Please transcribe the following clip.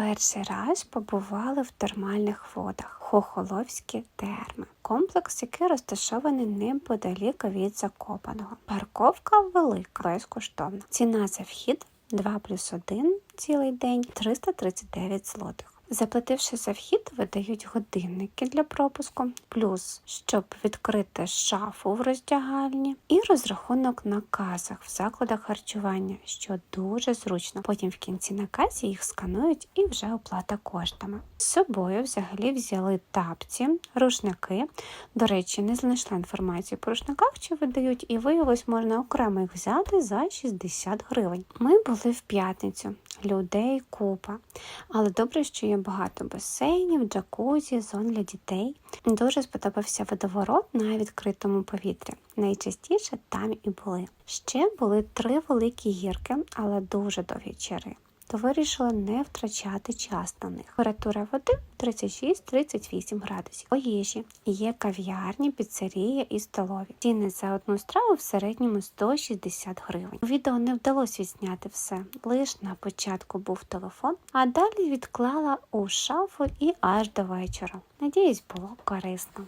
перший раз побували в термальних водах Хохоловські терми. Комплекс, який розташований неподалік від Закопаного. Парковка велика, безкоштовна. Ціна за вхід 2 плюс 1 цілий день 339 злотих. Заплативши за вхід, видають годинники для пропуску, плюс щоб відкрити шафу в роздягальні, і розрахунок на казах в закладах харчування, що дуже зручно. Потім в кінці на казі їх сканують і вже оплата коштами. З собою взагалі взяли тапці, рушники. До речі, не знайшла інформацію про рушниках, що видають, і виявилось, можна окремо їх взяти за 60 гривень. Ми були в п'ятницю, людей купа. Але добре, що є багато басейнів, джакузі, зон для дітей. Дуже сподобався водоворот на відкритому повітрі. Найчастіше там і були. Ще були три великі гірки, але дуже довгі чари. То вирішили не втрачати час на них. Температура води 36-38 градусів. По їжі є кав'ярні, піцерія і столові. Ціни за одну страву в середньому 160 гривень. У відео не вдалося відзняти все. Лиш на початку був телефон, а далі відклала у шафу і аж до вечора. Надіюсь, було корисно.